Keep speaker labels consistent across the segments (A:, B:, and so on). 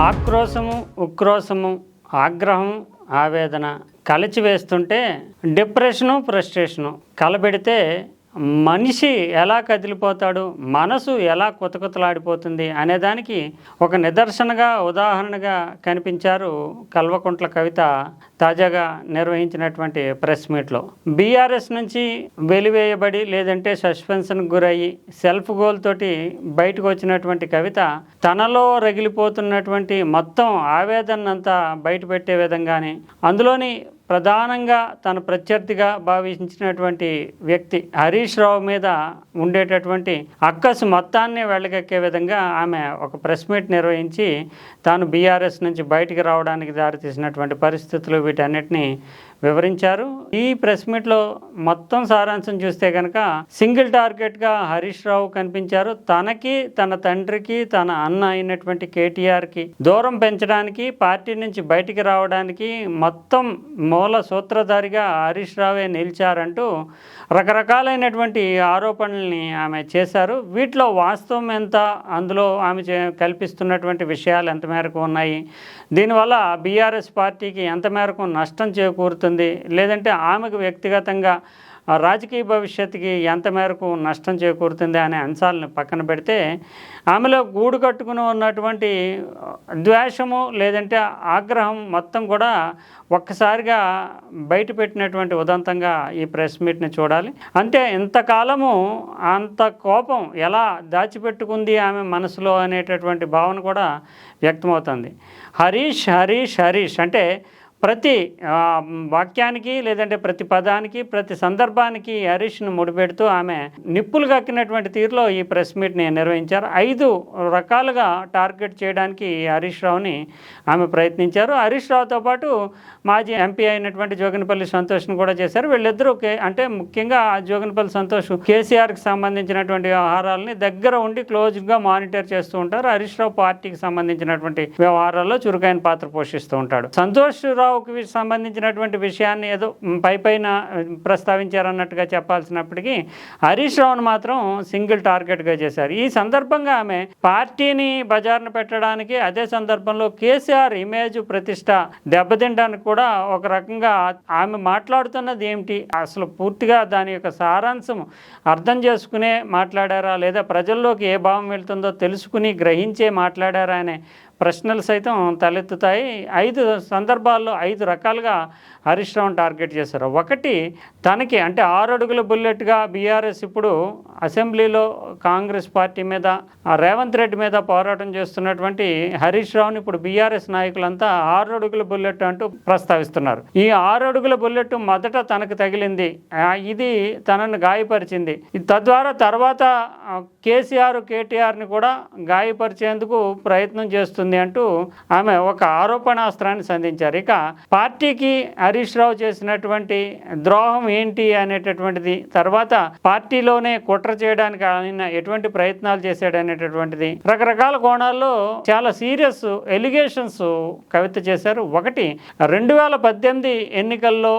A: ఆక్రోశము ఉక్రోశము ఆగ్రహం ఆవేదన కలిచి వేస్తుంటే డిప్రెషను ఫ్రస్ట్రేషను కలబెడితే మనిషి ఎలా కదిలిపోతాడు? మనసు ఎలా కుతకుతలాడిపోతుంది? అనేదానికి ఒక నిదర్శనగా ఉదాహరణగా కనిపించారు కల్వకుంట్ల కవిత తాజాగా నిర్వహించినటువంటి ప్రెస్ మీట్లో. బీఆర్ఎస్ నుంచి వెలివేయబడి లేదంటే సస్పెన్షన్ గురయ్యి సెల్ఫ్ గోల్ తోటి బయటకు వచ్చినటువంటి కవిత తనలో రగిలిపోతున్నటువంటి మొత్తం ఆవేదన అంతా బయట పెట్టే విధంగానే అందులోని ప్రధానంగా తన ప్రత్యర్థిగా భావించినటువంటి వ్యక్తి హరీష్ రావు మీద ఉండేటటువంటి అక్కసు మొత్తాన్ని వెళ్ళగక్కే విధంగా ఆమె ఒక ప్రెస్ మీట్ నిర్వహించి తాను బీఆర్ఎస్ నుంచి బయటికి రావడానికి దారితీసినటువంటి పరిస్థితులు వీటన్నిటిని వివరించారు. ఈ ప్రెస్ మీట్లో మొత్తం సారాంశం చూస్తే కనుక సింగిల్ టార్గెట్గా హరీష్ రావు కనిపించారు. తనకి తన తండ్రికి తన అన్న అయినటువంటి కేటీఆర్కి దూరం పెంచడానికి పార్టీ నుంచి బయటికి రావడానికి మొత్తం మూల సూత్రధారిగా హరీష్ రావే నిలిచారంటూ రకరకాలైనటువంటి ఆరోపణల్ని ఆమె చేశారు. వీటిలో వాస్తవం ఎంత? అందులో ఆమె చే- కల్పిస్తున్నటువంటి విషయాలు ఎంత మేరకు ఉన్నాయి? దీనివల్ల బీఆర్ఎస్ పార్టీకి ఎంత మేరకు నష్టం చేకూరుతుంది? లేదంటే ఆమెకు వ్యక్తిగతంగా రాజకీయ భవిష్యత్తుకి ఎంత మేరకు నష్టం చేకూరుతుంది అనే అంశాలను పక్కన పెడితే ఆమెలో గూడు కట్టుకుని ఉన్నటువంటి ద్వేషము లేదంటే ఆగ్రహం మొత్తం కూడా ఒక్కసారిగా బయట పెట్టినటువంటి ఉదంతంగా ఈ ప్రెస్ మీట్ని చూడాలి. అంటే ఇంతకాలము అంత కోపం ఎలా దాచిపెట్టుకుంది ఆమె మనసులో అనేటటువంటి భావన కూడా వ్యక్తమవుతుంది. హరీష్ హరీష్ హరీష్ అంటే ప్రతి వాక్యానికి లేదంటే ప్రతి పదానికి ప్రతి సందర్భానికి హరీష్ను ముడిపెడుతూ ఆమె నిప్పులు కక్కినటువంటి తీరులో ఈ ప్రెస్ మీట్ని నిర్వహించారు. ఐదు రకాలుగా టార్గెట్ చేయడానికి హరీష్ రావుని ఆమె ప్రయత్నించారు. హరీష్ రావుతో పాటు మాజీ ఎంపీ అయినటువంటి జోగినపల్లి సంతోష్ను కూడా చేశారు. వీళ్ళిద్దరూ అంటే ముఖ్యంగా ఆ జోగినపల్లి సంతోష్ కేసీఆర్కి సంబంధించినటువంటి వ్యవహారాలని దగ్గర ఉండి క్లోజ్గా మానిటర్ చేస్తూ ఉంటారు. హరీష్ రావు పార్టీకి సంబంధించినటువంటి వ్యవహారాల్లో చురుకైన పాత్ర పోషిస్తూ ఉంటాడు. సంతోష్ రావు వి- సంబంధించినటువంటి విషయాన్ని ఏదో పైపైన పై పైన ప్రస్తావించారన్నట్టుగా చెప్పాల్సినప్పటికీ హరీష్ రావును మాత్రం సింగిల్ టార్గెట్గా చేశారు. ఈ సందర్భంగా ఆమె పార్టీని బజార్ను పెట్టడానికి అదే సందర్భంలో కేసీఆర్ ఇమేజ్ ప్రతిష్ట దెబ్బతినడానికి కూడా ఒక రకంగా ఆమె మాట్లాడుతున్నది ఏమిటి? అసలు పూర్తిగా దాని యొక్క సారాంశం అర్థం చేసుకునే మాట్లాడారా? లేదా ప్రజల్లోకి ఏ భావం వెళ్తుందో తెలుసుకుని గ్రహించే మాట్లాడారా అనే ప్రశ్నలు సైతం తలెత్తుతాయి. ఐదు సందర్భాల్లో ఐదు రకాలుగా హరీష్ రావును టార్గెట్ చేశారు. ఒకటి తనకి అంటే ఆరు అడుగుల బుల్లెట్గా బీఆర్ఎస్ ఇప్పుడు అసెంబ్లీలో కాంగ్రెస్ పార్టీ మీద రేవంత్ రెడ్డి మీద పోరాటం చేస్తున్నటువంటి హరీష్ రావుని ఇప్పుడు బీఆర్ఎస్ నాయకులంతా ఆరు అడుగుల బుల్లెట్ అంటూ ప్రస్తావిస్తున్నారు. ఈ ఆరు అడుగుల బుల్లెట్ మొదట తనకు తగిలింది. ఇది తనను గాయపరిచింది. తద్వారా తర్వాత కేసీఆర్ కేటీఆర్ని కూడా గాయపరిచేందుకు ప్రయత్నం చేస్తుంది అంటూ ఆమె ఒక ఆరోపణాస్త్రాన్ని సంధించారు. ఇక పార్టీకి హరీష్ రావు చేసినటువంటి ద్రోహం ఏంటి అనేటటువంటిది తర్వాత పార్టీలోనే కుట్ర చేయడానికి ఆయన ఎటువంటి ప్రయత్నాలు చేశాడు అనేటటువంటిది రకరకాల కోణాల్లో చాలా సీరియస్ ఎలిగేషన్స్ కవిత చేశారు. ఒకటి రెండు వేల పద్దెనిమిది ఎన్నికల్లో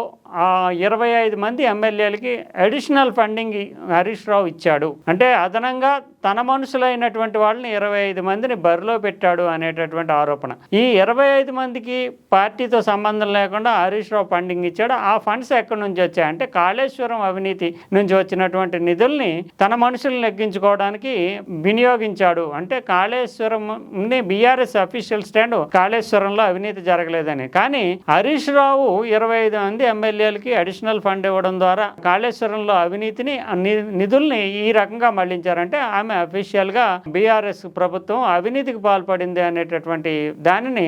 A: ఇరవై ఐదు మంది ఎమ్మెల్యేలకి అడిషనల్ ఫండింగ్ హరీష్ రావు ఇచ్చాడు. అంటే అదనంగా తన మనుషులైనటువంటి వాళ్ళని ఇరవై ఐదు మందిని బరిలో పెట్టాడు అనేటటువంటి ఆరోపణ. ఈ ఇరవై ఐదు మందికి పార్టీతో సంబంధం లేకుండా హరీష్ రావు ఫండింగ్ ఇచ్చాడు. ఆ ఫండ్స్ ఎక్కడి నుంచి వచ్చాయి? అంటే కాళేశ్వరం అవినీతి నుంచి వచ్చినటువంటి నిధుల్ని తన మనుషులను లెక్కించుకోవడానికి వినియోగించాడు. అంటే కాళేశ్వరం బీఆర్ఎస్ అఫీషియల్ స్టాండ్ కాళేశ్వరంలో అవినీతి జరగలేదని. కానీ హరీష్ రావు ఇరవై ఐదు మంది ఎమ్మెల్యే ఎమ్మెల్యేలకి అడిషనల్ ఫండ్ ఇవ్వడం ద్వారా కాళేశ్వరంలో అవినీతిని నిధుల్ని ఈ రకంగా మళ్ళించారంటే ఆమె అఫీషియల్గా బీఆర్ఎస్ ప్రభుత్వం అవినీతికి పాల్పడింది అనేటటువంటి దానిని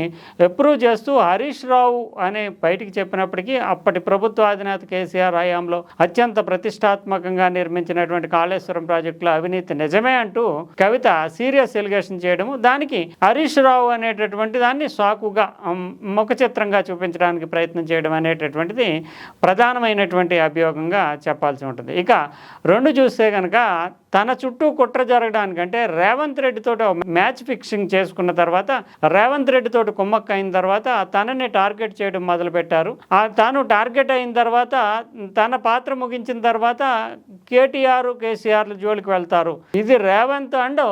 A: ఎప్రూవ్ చేస్తూ హరీష్ రావు అనే బయటికి చెప్పినప్పటికీ అప్పటి ప్రభుత్వ అధినేత కేసీఆర్ హయాంలో అత్యంత ప్రతిష్టాత్మకంగా నిర్మించినటువంటి కాళేశ్వరం ప్రాజెక్టులో అవినీతి నిజమే అంటూ కవిత సీరియస్ ఎలిగేషన్ చేయడము దానికి హరీష్ రావు అనేటటువంటి దాన్ని సాకుగా ముఖ చిత్రంగా చూపించడానికి ప్రయత్నం చేయడం అనేటటువంటిది ప్రధానమైనటువంటి అభియోగంగా చెప్పాల్సి ఉంటుంది. ఇక రెండు చూస్తే కనుక తన చుట్టూ కుట్ర జరగడానికంటే రేవంత్ రెడ్డి ఒక మ్యాచ్ ఫిక్సింగ్ చేసుకున్న తర్వాత రేవంత్ రెడ్డి తోటి కుమ్మక్క అయిన తర్వాత తనని టార్గెట్ చేయడం మొదలుపెట్టారు. ఆ తాను టార్గెట్ అయిన తర్వాత తన పాత్ర ముగించిన తర్వాత కేటీఆర్ కేసీఆర్ జోలికి వెళ్తారు. ఇది రేవంత్ అండ్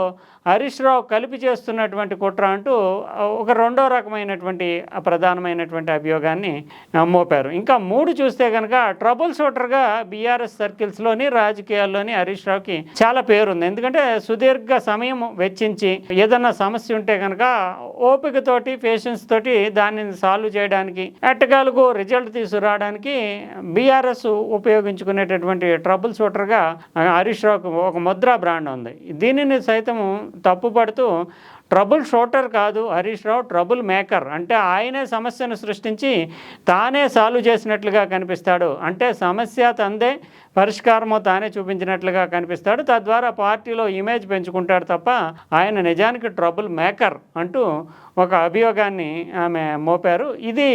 A: హరీష్ రావు కలిపి చేస్తున్నటువంటి కుట్ర అంటూ ఒక రెండో రకమైనటువంటి ప్రధానమైనటువంటి అభియోగాన్ని మోపారు. ఇంకా మూడు చూస్తే కనుక ట్రబుల్ షూటర్గా బీఆర్ఎస్ సర్కిల్స్లోని రాజకీయాల్లోని హరీష్ రావుకి చాలా చాలా పేరుంది. ఎందుకంటే సుదీర్ఘ సమయం వెచ్చించి ఏదన్నా సమస్య ఉంటే కనుక ఓపికతోటి పేషెన్స్ తోటి దానిని సాల్వ్ చేయడానికి ఎట్టగాలకు రిజల్ట్ తీసుకురావడానికి బీఆర్ఎస్ ఉపయోగించుకునేటటువంటి ట్రబుల్ షూటర్గా హరీష్ రావుకు ఒక ముద్రా బ్రాండ్ ఉంది. దీనిని సైతం తప్పుపడుతూ ట్రబుల్ షూటర్ కాదు హరీష్ రావు ట్రబుల్ మేకర్. అంటే ఆయనే సమస్యను సృష్టించి తానే సాల్వ్ చేసినట్లుగా కనిపిస్తాడు. అంటే సమస్య తందే పరిష్కారమో తానే చూపించినట్లుగా కనిపిస్తాడు. తద్వారా పార్టీలో ఇమేజ్ పెంచుకుంటాడు తప్ప ఆయన నిజానికి ట్రబుల్ మేకర్ అంటూ ఒక అభియోగాన్ని ఆమె మోపారు. ఇది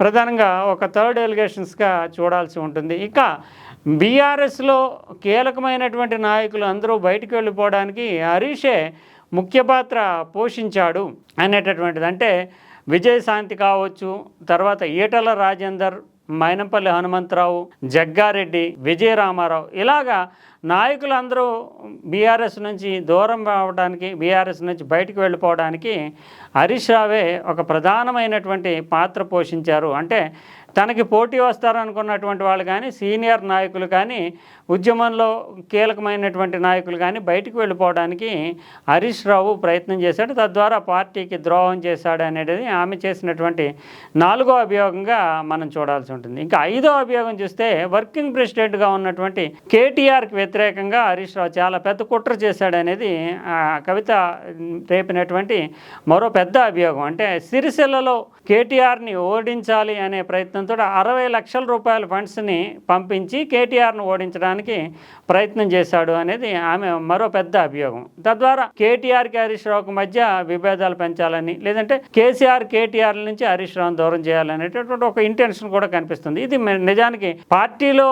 A: ప్రధానంగా ఒక థర్డ్ ఎలిగేషన్స్గా చూడాల్సి ఉంటుంది. ఇక బీఆర్ఎస్లో కీలకమైనటువంటి నాయకులు అందరూ బయటికి వెళ్ళిపోవడానికి హరీషే ముఖ్య పాత్ర పోషించాడు అనేటటువంటిది. అంటే విజయశాంతి కావచ్చు తర్వాత ఈటల రాజేందర్ మైనంపల్లి హనుమంతరావు జగ్గారెడ్డి విజయరామారావు ఇలాగా నాయకులందరూ బీఆర్ఎస్ నుంచి దూరం రావడానికి బీఆర్ఎస్ నుంచి బయటకు వెళ్ళిపోవడానికి హరీష్ రావే ఒక ప్రధానమైనటువంటి పాత్ర పోషించారు. అంటే తనకి పోటీ వస్తారనుకున్నటువంటి వాళ్ళు కానీ సీనియర్ నాయకులు కానీ ఉద్యమంలో కీలకమైనటువంటి నాయకులు కానీ బయటకు వెళ్ళిపోవడానికి హరీష్ రావు ప్రయత్నం చేశాడు. తద్వారా పార్టీకి ద్రోహం చేశాడు అనేది ఆమె చేసినటువంటి నాలుగో అభియోగంగా మనం చూడాల్సి ఉంటుంది. ఇంకా ఐదో అభియోగం చూస్తే వర్కింగ్ ప్రెసిడెంట్గా ఉన్నటువంటి కేటీఆర్కి వ్యతిరేకంగా హరీష్ రావు చాలా పెద్ద కుట్ర చేశాడనేది ఆ కవిత రేపినటువంటి మరో పెద్ద అభియోగం. అంటే సిరిసిల్లలో కేటీఆర్ని ఓడించాలి అనే ప్రయత్నంతో అరవై లక్షల రూపాయల ఫండ్స్ని పంపించి కేటీఆర్ను ఓడించడానికి ప్రయత్నం చేశాడు అనేది ఆమె మరో పెద్ద అభియోగం. తద్వారా కేటీఆర్కి హరీష్ రావుకు మధ్య విభేదాలు పెంచాలని లేదంటే కేసీఆర్ కేటీఆర్ నుంచి హరీష్ రావును దూరం చేయాలనేటటువంటి ఒక ఇంటెన్షన్ కూడా కనిపిస్తుంది. ఇది నిజానికి పార్టీలో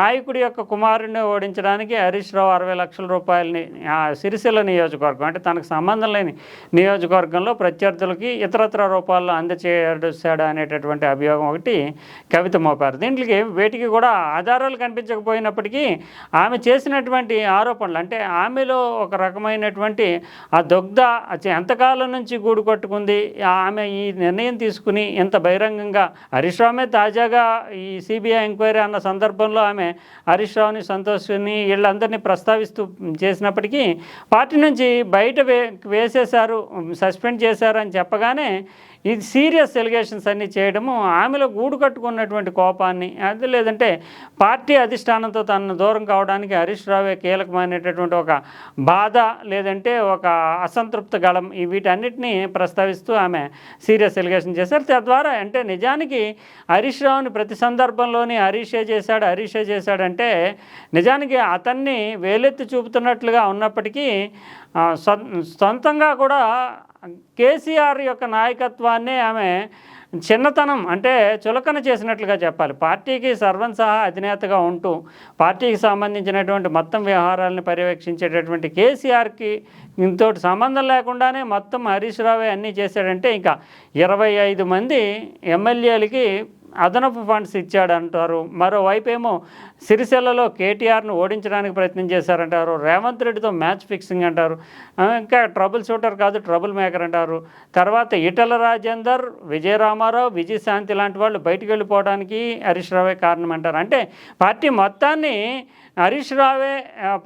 A: నాయకుడి యొక్క కుమారుడిని ఓడించడానికి హరీష్ రావు అరవై లక్షల రూపాయలని ఆ సిరిసిల్ల నియోజకవర్గం అంటే తనకు సంబంధం లేని నియోజకవర్గంలో ప్రత్యర్థులకి ఇతరత్ర రూపాల్లో అందచేసాడు అనేటటువంటి అభియోగం ఒకటి కవిత మోపారు. దీంట్లోకి వేటికి కూడా ఆధారాలు కనిపించకపోయినప్పటికీ ఆమె చేసినటువంటి ఆరోపణలు అంటే ఆమెలో ఒక రకమైనటువంటి ఆ దొగ్ధ ఎంతకాలం నుంచి గూడు కట్టుకుంది ఆమె ఈ నిర్ణయం తీసుకుని ఎంత బహిరంగంగా హరీష్ రావు తాజాగా ఈ సిబిఐ ఎంక్వైరీ అన్న సందర్భంలో ఆమె హరీష్ రావుని సంతోష్ని వీళ్ళందరినీ ప్రస్తావిస్తూ చేసినప్పటికీ పార్టీ నుంచి బయట వే వేసేశారు సస్పెండ్ చేశారు అని చెప్పగానే ఇది సీరియస్ ఎలిగేషన్స్ అన్నీ చేయడము ఆమెలో గూడు కట్టుకున్నటువంటి కోపాన్ని అది లేదంటే పార్టీ అధిష్టానంతో తనను దూరం కావడానికి హరీష్ రావే కీలకమైనటువంటి ఒక బాధ లేదంటే ఒక అసంతృప్త గళం ఈ వీటన్నిటిని ప్రస్తావిస్తూ ఆమె సీరియస్ ఎలిగేషన్ చేశారు. తద్వారా అంటే నిజానికి హరీష్ రావుని ప్రతి సందర్భంలోని హరీషే చేశాడు హరీషే చేశాడంటే నిజానికి అతన్ని వేలెత్తి చూపుతున్నట్లుగా ఉన్నప్పటికీ సొంతంగా కూడా కేసీఆర్ యొక్క నాయకత్వాన్నే ఆమె చిన్నతనం అంటే చులకన చేసినట్లుగా చెప్పాలి. పార్టీకి సర్వం సహా అధినేతగా ఉంటూ పార్టీకి సంబంధించినటువంటి మొత్తం వ్యవహారాలను పర్యవేక్షించేటటువంటి కేసీఆర్కి ఇంతోటి సంబంధం లేకుండానే మొత్తం హరీష్ రావే అన్నీ చేశాడంటే ఇంకా ఇరవై ఐదు మంది ఎమ్మెల్యేలకి అదనపు ఫండ్స్ ఇచ్చాడంటారు. మరోవైపు ఏమో సిరిసిల్లలో కేటీఆర్ను ఓడించడానికి ప్రయత్నం చేశారంటారు. రేవంత్ రెడ్డితో మ్యాచ్ ఫిక్సింగ్ అంటారు. ఇంకా ట్రబుల్ షూటర్ కాదు ట్రబుల్ మేకర్ అంటారు. తర్వాత ఈటల రాజేందర్ విజయరామారావు విజయశాంతి లాంటి వాళ్ళు బయటికి వెళ్ళిపోవడానికి హరీష్ రావే కారణం అంటారు. అంటే పార్టీ మొత్తాన్ని హరీష్ రావే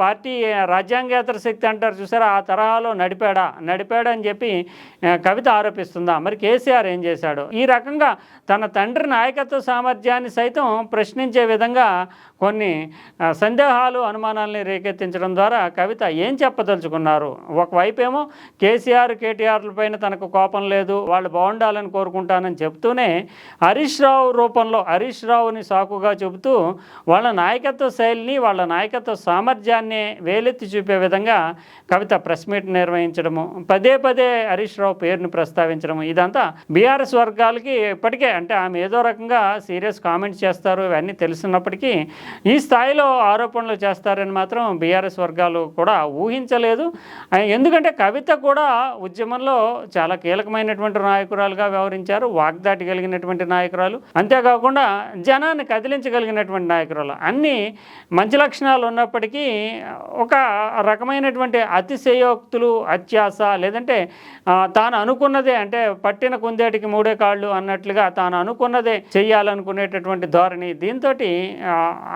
A: పార్టీ రాజ్యాంగేతర శక్తి అంటారు చూసారా ఆ తరహాలో నడిపాడా నడిపాడని చెప్పి కవిత ఆరోపిస్తుందా. మరి కేసీఆర్ ఏం చేశాడు? ఈ రకంగా తన తండ్రి నాయకత్వ సామర్థ్యాన్ని సైతం ప్రశ్నించే విధంగా కొన్ని సందేహాలు అనుమానాలని రేకెత్తించడం ద్వారా కవిత ఏం చెప్పదలుచుకున్నారు? ఒకవైపు ఏమో కేసీఆర్ కేటీఆర్ల పైన తనకు కోపం లేదు వాళ్ళు బాగుండాలని కోరుకుంటానని చెప్తూనే హరీష్ రావు రూపంలో హరీష్ రావుని సాకుగా చెబుతూ వాళ్ళ నాయకత్వ శైలిని వాళ్ళ నాయకత్వ సామర్థ్యాన్ని వేలెత్తి చూపే విధంగా కవిత ప్రెస్ మీట్ నిర్వహించడము పదే పదే హరీష్ రావు పేరును ప్రస్తావించడము ఇదంతా బీఆర్ఎస్ వర్గాలకి ఇప్పటికే అంటే ఆమె ఏదో రకంగా సీరియస్ కామెంట్స్ చేస్తారు ఇవన్నీ తెలుసున్నప్పటికీ ఈ స్థాయిలో ఆరోపణలు చేస్తారని మాత్రం బీఆర్ఎస్ వర్గాలు కూడా ఊహించలేదు. ఎందుకంటే కవిత కూడా ఉద్యమంలో చాలా కీలకమైనటువంటి నాయకురాలుగా వ్యవహరించారు వాగ్దాటి కలిగినటువంటి నాయకురాలు. అంతేకాకుండా జనాన్ని కదిలించగలిగినటువంటి నాయకురాలు. అన్ని మంచి లక్షణాలు ఉన్నప్పటికీ ఒక రకమైనటువంటి అతిశయోక్తులు అత్యాస లేదంటే తాను అనుకున్నదే అంటే పట్టిన కుందేటికి మూడే కాళ్ళు అన్నట్లుగా తాను అనుకున్నదే చేయాలనుకునేటటువంటి ధోరణి. దీంతో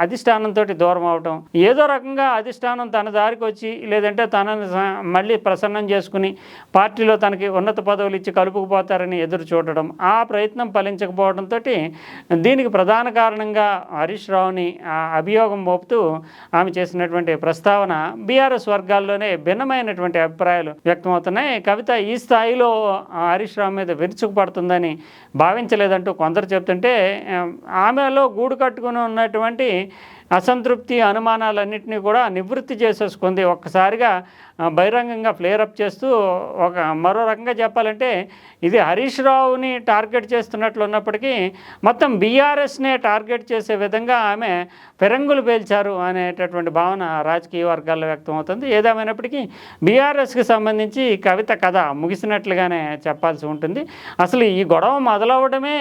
A: అధిష్టానంతో దూరం అవటం. ఏదో రకంగా అధిష్టానం తన దారికి వచ్చి లేదంటే తనని మళ్ళీ ప్రసన్నం చేసుకుని పార్టీలో తనకి ఉన్నత పదవులు ఇచ్చి కలుపుకుపోతారని ఎదురు చూడడం ఆ ప్రయత్నం ఫలించకపోవడంతో దీనికి ప్రధాన కారణంగా హరీష్ రావుని అభియోగం మోపుతూ ఆమె చేసినటువంటి ప్రస్తావన బీఆర్ఎస్ వర్గాల్లోనే భిన్నమైనటువంటి అభిప్రాయాలు వ్యక్తమవుతున్నాయి. కవిత ఈ స్థాయిలో హరీష్ రావు మీద విరుచుకుపడుతుందని భావించలేదంటూ కొందరు చెప్తుంటే ఆమెలో గూడు కట్టుకుని ఉన్నటువంటి అసంతృప్తి అనుమానాలన్నింటినీ కూడా నివృత్తి చేసేసుకుంది. ఒక్కసారిగా బహిరంగంగా ఫ్లేరప్ చేస్తూ ఒక మరో రకంగా చెప్పాలంటే ఇది హరీష్ రావుని టార్గెట్ చేస్తున్నట్లు ఉన్నప్పటికీ మొత్తం బీఆర్ఎస్నే టార్గెట్ చేసే విధంగా ఆమె పెరంగులు పేల్చారు అనేటటువంటి భావన రాజకీయ వర్గాల్లో వ్యక్తమవుతుంది. ఏదేమైనప్పటికీ బీఆర్ఎస్కి సంబంధించి కవిత కథ ముగిసినట్లుగానే చెప్పాల్సి ఉంటుంది. అసలు ఈ గొడవ మొదలవడమే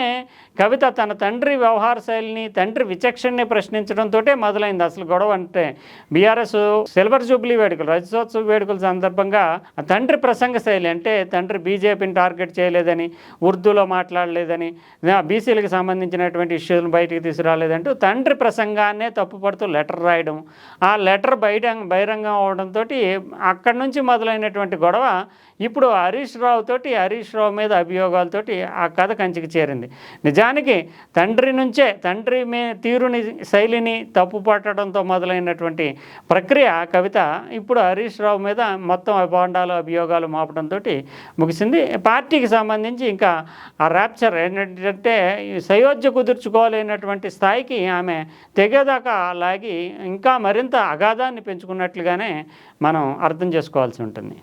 A: కవిత తన తండ్రి వ్యవహార శైలిని తండ్రి విచక్షణని ప్రశ్నించడంతో మొదలైంది. అసలు గొడవ అంటే బీఆర్ఎస్ సిల్వర్ జూబ్లీ వేడుకలు రజతోత్సవ వేడుకల సందర్భంగా తండ్రి ప్రసంగ శైలి అంటే తండ్రి బీజేపీని టార్గెట్ చేయలేదని ఉర్దూలో మాట్లాడలేదని బీసీలకు సంబంధించినటువంటి ఇష్యూలను బయటికి తీసుకురాలేదంటూ తండ్రి ప్రసంగాన్నే తప్పుపడుతూ లెటర్ రాయడం. ఆ లెటర్ బయట బహిరంగం అవడంతో అక్కడి నుంచి మొదలైనటువంటి గొడవ ఇప్పుడు హరీష్ రావు తోటి హరీష్ రావు మీద అభియోగాలతోటి ఆ కథ కంచికి చేరింది. నిజానికి తండ్రి నుంచే తండ్రి మీ తీరుని శైలిని తప్పు పట్టడంతో మొదలైనటువంటి ప్రక్రియ కవిత ఇప్పుడు హరీష్ రావు మీద మొత్తం అభాండాలు అభియోగాలు మాపడంతో ముగిసింది. పార్టీకి సంబంధించి ఇంకా ఆ ర్యాప్చర్ ఏంటంటే సయోధ్య కుదుర్చుకోలేనటువంటి స్థాయికి ఆమె తెగేదాకా లాగి ఇంకా మరింత అగాధాన్ని పెంచుకున్నట్లుగానే మనం అర్థం చేసుకోవాల్సి ఉంటుంది.